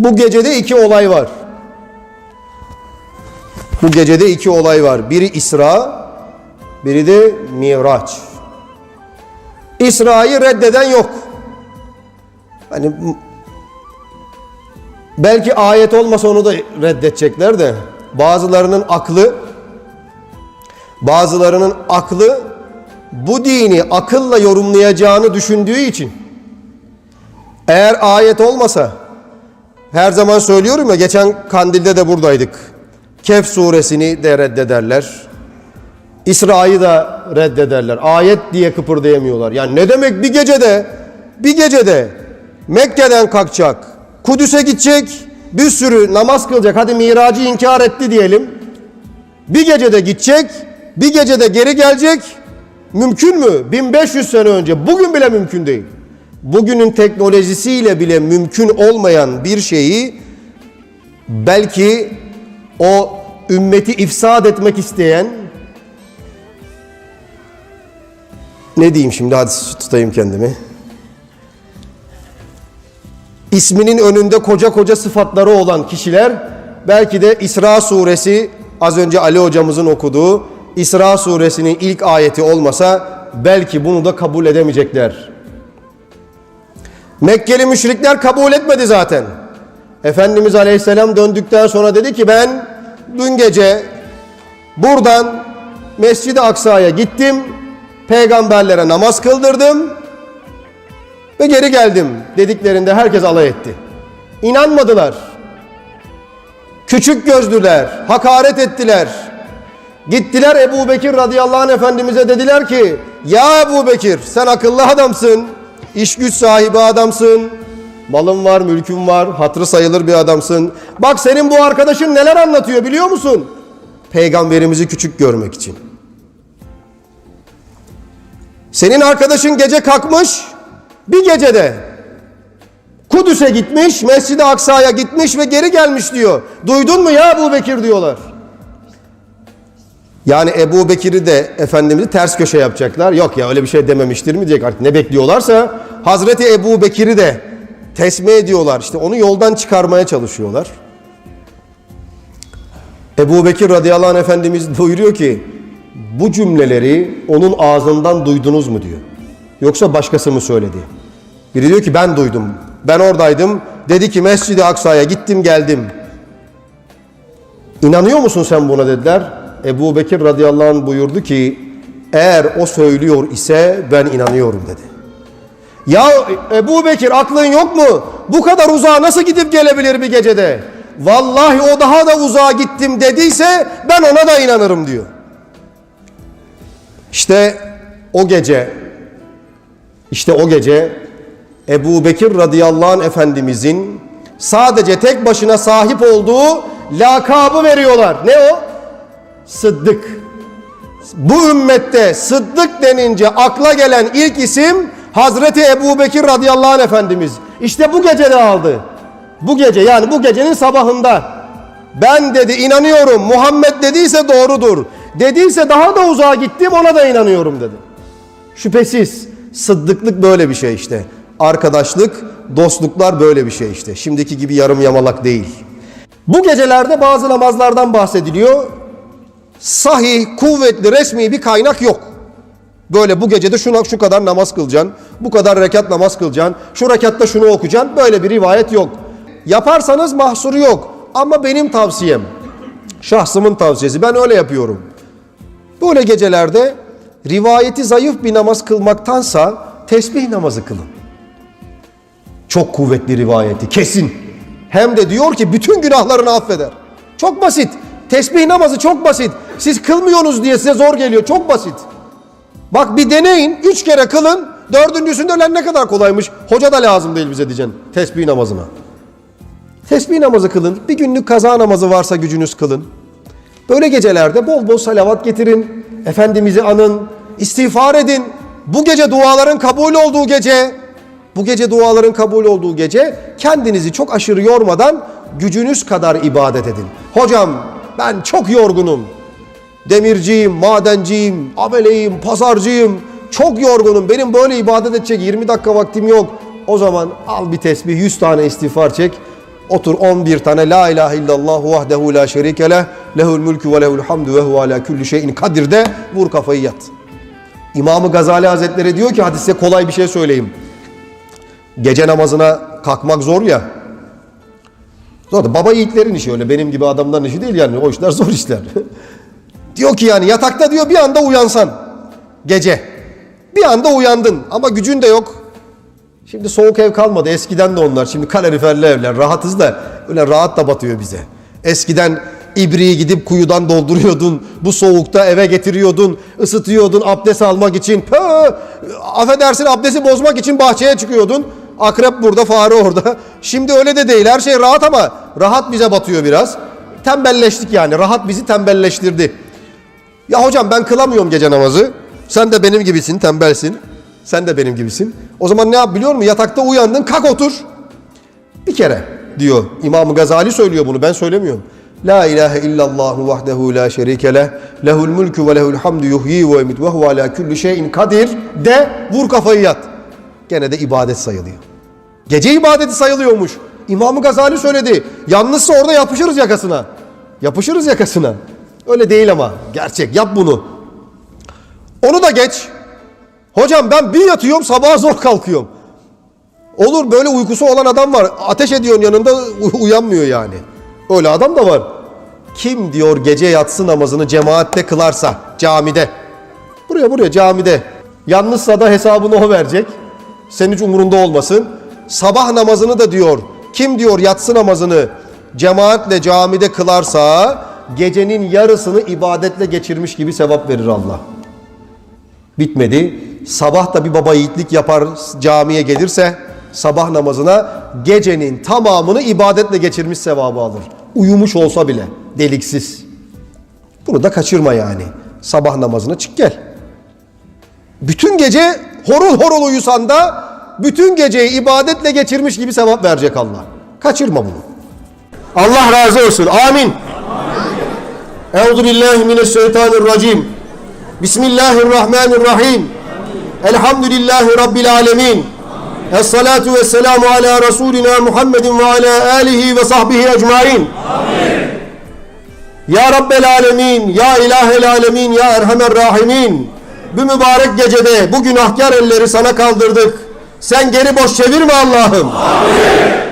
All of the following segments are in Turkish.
Bu gecede iki olay var. Bu gecede iki olay var. Biri İsra, biri de Miraç. İsra'yı reddeden yok. Hani belki ayet olmasa onu da reddedecekler de bazılarının aklı bazılarının aklı bu dini akılla yorumlayacağını düşündüğü için eğer ayet olmasa her zaman söylüyorum ya geçen kandilde de buradaydık. Kehf suresini de reddederler. İsra'yı da reddederler. Ayet diye kıpırdayamıyorlar. Yani ne demek bir gecede bir gecede Mekke'den kalkacak, Kudüs'e gidecek, bir sürü namaz kılacak. Hadi miracı inkar etti diyelim. Bir gecede gidecek, bir gecede geri gelecek. Mümkün mü? 1500 sene önce. Bugün bile mümkün değil. Bugünün teknolojisiyle bile mümkün olmayan bir şeyi belki o ümmeti ifsad etmek isteyen ne diyeyim şimdi hadi tutayım kendimi. İsminin önünde koca koca sıfatları olan kişiler belki de İsra suresi az önce Ali hocamızın okuduğu İsra suresinin ilk ayeti olmasa belki bunu da kabul edemeyecekler. Mekkeli müşrikler kabul etmedi zaten. Efendimiz Aleyhisselam döndükten sonra dedi ki ben dün gece buradan Mescid-i Aksa'ya gittim. Peygamberlere namaz kıldırdım ve geri geldim dediklerinde herkes alay etti. İnanmadılar. Küçük gözlüler, hakaret ettiler. Gittiler Ebu Bekir radıyallahu anh efendimize dediler ki ya Ebu Bekir sen akıllı adamsın, iş güç sahibi adamsın, malın var, mülkün var, hatırı sayılır bir adamsın. Bak senin bu arkadaşın neler anlatıyor biliyor musun? Peygamberimizi küçük görmek için. Senin arkadaşın gece kalkmış, bir gecede Kudüs'e gitmiş, Mescid-i Aksa'ya gitmiş ve geri gelmiş diyor. Duydun mu ya Ebu Bekir diyorlar. Yani Ebu Bekir'i de Efendimiz'i ters köşe yapacaklar. Yok ya öyle bir şey dememiştir mi diyecek artık ne bekliyorlarsa. Hazreti Ebu Bekir'i de tesme ediyorlar. İşte onu yoldan çıkarmaya çalışıyorlar. Ebu Bekir radıyallahu anh Efendimiz buyuruyor ki bu cümleleri onun ağzından duydunuz mu diyor. Yoksa başkası mı söyledi? Biri diyor ki ben duydum. Ben oradaydım. Dedi ki Mescid-i Aksa'ya gittim geldim. İnanıyor musun sen buna dediler. Ebu Bekir radıyallahu anh buyurdu ki eğer o söylüyor ise ben inanıyorum dedi. Ya Ebu Bekir aklın yok mu? Bu kadar uzağa nasıl gidip gelebilir bir gecede? Vallahi o daha da uzağa gittim dediyse ben ona da inanırım diyor. İşte o gece işte o gece Ebu Bekir radıyallahu anh efendimizin sadece tek başına sahip olduğu lakabı veriyorlar. Ne o? Sıddık. Bu ümmette Sıddık denince akla gelen ilk isim Hazreti Ebu Bekir radıyallahu anh efendimiz. İşte bu gece de aldı. Bu gece yani bu gecenin sabahında ben dedi inanıyorum Muhammed dediyse doğrudur. Dediyse daha da uzağa gittim ona da inanıyorum dedi. Şüphesiz sıddıklık böyle bir şey işte. Arkadaşlık, dostluklar böyle bir şey işte. Şimdiki gibi yarım yamalak değil. Bu gecelerde bazı namazlardan bahsediliyor. Sahih, kuvvetli, resmi bir kaynak yok. Böyle bu gecede şuna şu kadar namaz kılacaksın, bu kadar rekat namaz kılacaksın, şu rekatta şunu okuyacaksın. Böyle bir rivayet yok. Yaparsanız mahsuru yok. Ama benim tavsiyem, şahsımın tavsiyesi ben öyle yapıyorum. Böyle gecelerde rivayeti zayıf bir namaz kılmaktansa tesbih namazı kılın. Çok kuvvetli rivayeti kesin. Hem de diyor ki bütün günahlarını affeder. Çok basit. Tesbih namazı çok basit. Siz kılmıyorsunuz diye size zor geliyor. Çok basit. Bak bir deneyin. Üç kere kılın. Dördüncüsünde lan ne kadar kolaymış. Hoca da lazım değil bize diyeceksin tesbih namazına. Tesbih namazı kılın. Bir günlük kaza namazı varsa gücünüz kılın. Böyle gecelerde bol bol salavat getirin. Efendimiz'i anın. istiğfar edin. Bu gece duaların kabul olduğu gece, bu gece duaların kabul olduğu gece kendinizi çok aşırı yormadan gücünüz kadar ibadet edin. Hocam ben çok yorgunum. Demirciyim, madenciyim, ameleyim, pazarcıyım. Çok yorgunum. Benim böyle ibadet edecek 20 dakika vaktim yok. O zaman al bir tesbih 100 tane istiğfar çek. Otur 11 tane La ilahe illallah vahdehu la şerike leh lehul mülkü ve lehul hamdu ve huve ala kulli şeyin kadir de vur kafayı yat. İmamı Gazali Hazretleri diyor ki hadise kolay bir şey söyleyeyim. Gece namazına kalkmak zor ya. Da baba yiğitlerin işi öyle benim gibi adamların işi değil yani o işler zor işler. diyor ki yani yatakta diyor bir anda uyansan gece. Bir anda uyandın ama gücün de yok. Şimdi soğuk ev kalmadı. Eskiden de onlar. Şimdi kaloriferli evler. Rahatız da öyle rahat da batıyor bize. Eskiden ibriği gidip kuyudan dolduruyordun. Bu soğukta eve getiriyordun. ısıtıyordun abdest almak için. Pö, affedersin abdesti bozmak için bahçeye çıkıyordun. Akrep burada, fare orada. Şimdi öyle de değil. Her şey rahat ama rahat bize batıyor biraz. Tembelleştik yani. Rahat bizi tembelleştirdi. Ya hocam ben kılamıyorum gece namazı. Sen de benim gibisin, tembelsin. Sen de benim gibisin. O zaman ne yap biliyor musun? Yatakta uyandın, kalk otur. Bir kere diyor. İmam Gazali söylüyor bunu, ben söylemiyorum. La ilahe illallah vahdehu la şerike leh. Lehul mulku ve lehul hamdu yuhyi ve yumit ve huve ala kulli şeyin kadir. De vur kafayı yat. Gene de ibadet sayılıyor. Gece ibadeti sayılıyormuş. İmam Gazali söyledi. Yalnızsa orada yapışırız yakasına. Yapışırız yakasına. Öyle değil ama. Gerçek. Yap bunu. Onu da geç. Hocam ben bir yatıyorum sabaha zor kalkıyorum. Olur böyle uykusu olan adam var. Ateş ediyorsun yanında uyanmıyor yani. Öyle adam da var. Kim diyor gece yatsı namazını cemaatte kılarsa camide. Buraya buraya camide. Yalnızsa da hesabını o verecek. Senin hiç umurunda olmasın. Sabah namazını da diyor. Kim diyor yatsı namazını cemaatle camide kılarsa gecenin yarısını ibadetle geçirmiş gibi sevap verir Allah bitmedi. Sabah da bir baba yiğitlik yapar camiye gelirse sabah namazına gecenin tamamını ibadetle geçirmiş sevabı alır. Uyumuş olsa bile deliksiz. Bunu da kaçırma yani. Sabah namazına çık gel. Bütün gece horul horul uyusan da bütün geceyi ibadetle geçirmiş gibi sevap verecek Allah. Kaçırma bunu. Allah razı olsun. Amin. Euzu billahi mineşşeytanirracim. Bismillahirrahmanirrahim. Elhamdülillahi Rabbil alemin. Esselatu ve selamu ala Resulina Muhammedin ve ala alihi ve sahbihi ecmain. Ya Rabbel alemin, ya ilahel alemin, ya erhamer rahimin. Bu mübarek gecede bu günahkar elleri sana kaldırdık. Sen geri boş çevirme Allah'ım.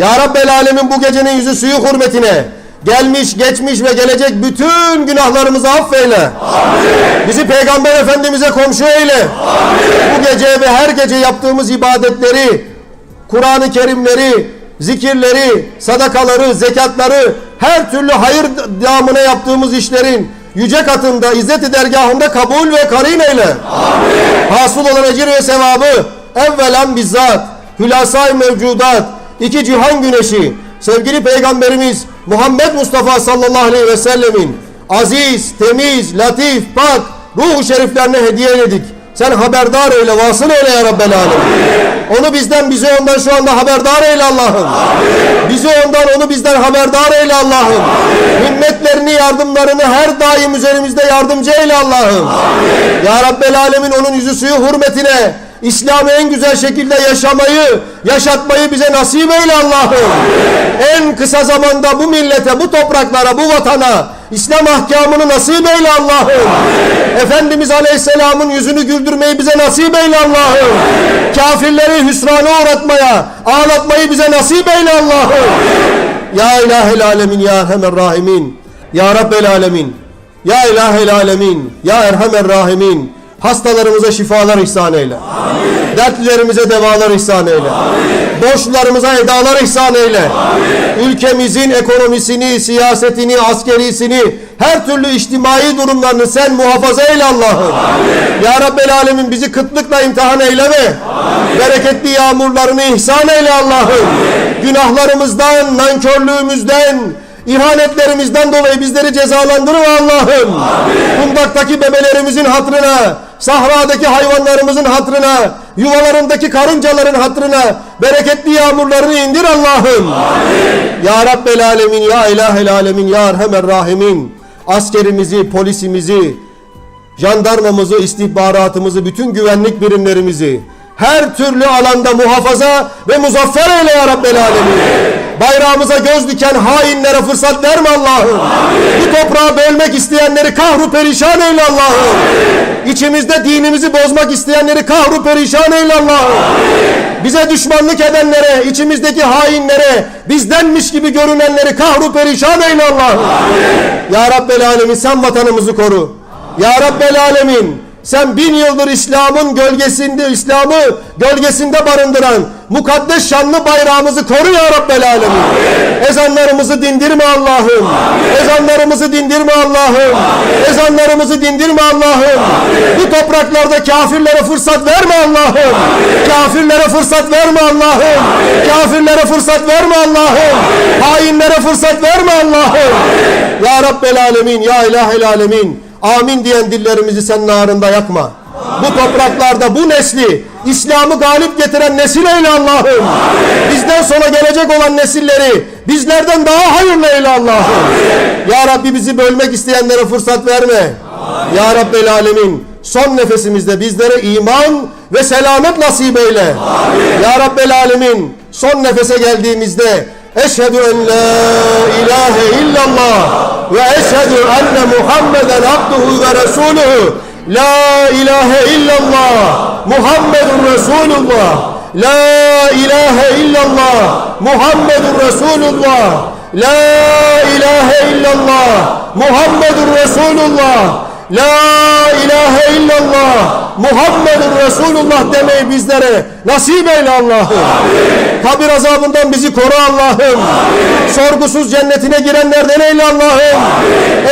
Ya Rabbel alemin bu gecenin yüzü suyu hürmetine gelmiş, geçmiş ve gelecek bütün günahlarımızı affeyle. Bizi Peygamber Efendimiz'e komşu eyle. Bu gece ve her gece yaptığımız ibadetleri, Kur'an-ı Kerimleri, zikirleri, sadakaları, zekatları, her türlü hayır damına yaptığımız işlerin yüce katında, izzet-i dergahında kabul ve karin eyle. Hasıl olan ecir ve sevabı evvelen bizzat, hülasay mevcudat, iki cihan güneşi, sevgili peygamberimiz Muhammed Mustafa sallallahu aleyhi ve sellemin aziz, temiz, latif, pak ruhu şeriflerine hediye eyledik. Sen haberdar eyle, vasıl eyle ya Rabbel Alemin. Onu bizden, bizi ondan şu anda haberdar eyle Allah'ım. Bizi ondan, onu bizden haberdar eyle Allah'ım. Himmetlerini, yardımlarını her daim üzerimizde yardımcı eyle Allah'ım. Ya Rabbel Alemin onun yüzü suyu hürmetine İslam'ı en güzel şekilde yaşamayı, yaşatmayı bize nasip eyle Allah'ım. En kısa zamanda bu millete, bu topraklara, bu vatana İslam ahkamını nasip eyle Allah'ım. Efendimiz Aleyhisselam'ın yüzünü güldürmeyi bize nasip eyle Allah'ım. Kafirleri hüsrana uğratmaya, ağlatmayı bize nasip eyle Allah'ım. Ya ilahel alemin, ya erhamer rahimin. Ya Rabbel alemin. Ya ilahel alemin. Ya erhamer rahimin. Hastalarımıza şifalar ihsan eyle. Amin. Dertlilerimize devalar ihsan eyle. Amin. Borçlularımıza edalar ihsan eyle. Amin. Ülkemizin ekonomisini, siyasetini, askerisini, her türlü içtimai durumlarını sen muhafaza eyle Allah'ım. Ya Rabbel Alemin bizi kıtlıkla imtihan eyleme. Amin. Bereketli yağmurlarını ihsan eyle Allah'ım. Günahlarımızdan, nankörlüğümüzden, İhanetlerimizden dolayı bizleri cezalandırma Allah'ım. Kundaktaki bebelerimizin hatırına, sahradaki hayvanlarımızın hatırına, yuvalarındaki karıncaların hatırına bereketli yağmurlarını indir Allah'ım. Ya Rabbel Alemin, Ya İlahel Alemin, Ya Erhamer Rahimin. Askerimizi, polisimizi, jandarmamızı, istihbaratımızı, bütün güvenlik birimlerimizi, her türlü alanda muhafaza ve muzaffer eyle ya Rabbel Alemin. Bayrağımıza göz diken hainlere fırsat verme Allah'ım. Bu toprağı bölmek isteyenleri kahru perişan eyle Allah'ım. İçimizde dinimizi bozmak isteyenleri kahru perişan eyle Allah'ım. Bize düşmanlık edenlere, içimizdeki hainlere, bizdenmiş gibi görünenleri kahru perişan eyle Allah'ım. Ya Rabbel Alemin sen vatanımızı koru. Ya Rabbel Alemin sen bin yıldır İslam'ın gölgesinde, İslam'ı gölgesinde barındıran mukaddes şanlı bayrağımızı koru ya Rabbel Alemin. Ezanlarımızı dindirme Allah'ım. Ezanlarımızı dindirme Allah'ım. Ezanlarımızı dindirme Allah'ım. Bu topraklarda kafirlere fırsat verme Allah'ım. Kafirlere fırsat verme Allah'ım. Kafirlere fırsat verme Allah'ım. Hainlere fırsat verme Allah'ım. Ya Rabbel Alemin, Ya İlahel Alemin. Amin diyen dillerimizi sen narında yakma. Bu topraklarda bu nesli İslam'ı galip getiren nesil eyle Allah'ım. Bizden sonra gelecek olan nesilleri bizlerden daha hayırlı eyle Allah'ım. Ya Rabbi bizi bölmek isteyenlere fırsat verme. Ya Rabbel Alemin son nefesimizde bizlere iman ve selamet nasip eyle. Ya Rabbel Alemin son nefese geldiğimizde Eşhedü en la ilahe illallah ve eşhedü enne Muhammeden abduhu ve resuluhu. La ilahe illallah. Muhammedun Resulullah. La ilahe illallah. Muhammedun Resulullah. La ilahe illallah. Muhammedun Resulullah La ilahe illallah Muhammedun Resulullah demeyi bizlere nasip eyle Allah'ım. Kabir azabından bizi koru Allah'ım. Sorgusuz cennetine girenlerden eyle Allah'ım.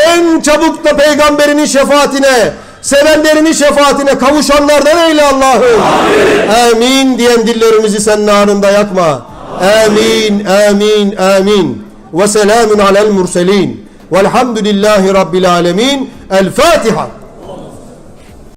En çabuk da peygamberinin şefaatine, sevenlerinin şefaatine kavuşanlardan eyle Allah'ım. Amin diyen dillerimizi sen narında yakma. Amin, amin, amin. Ve selamun alel murselin. Velhamdülillahi Rabbil alemin. الفاتحة.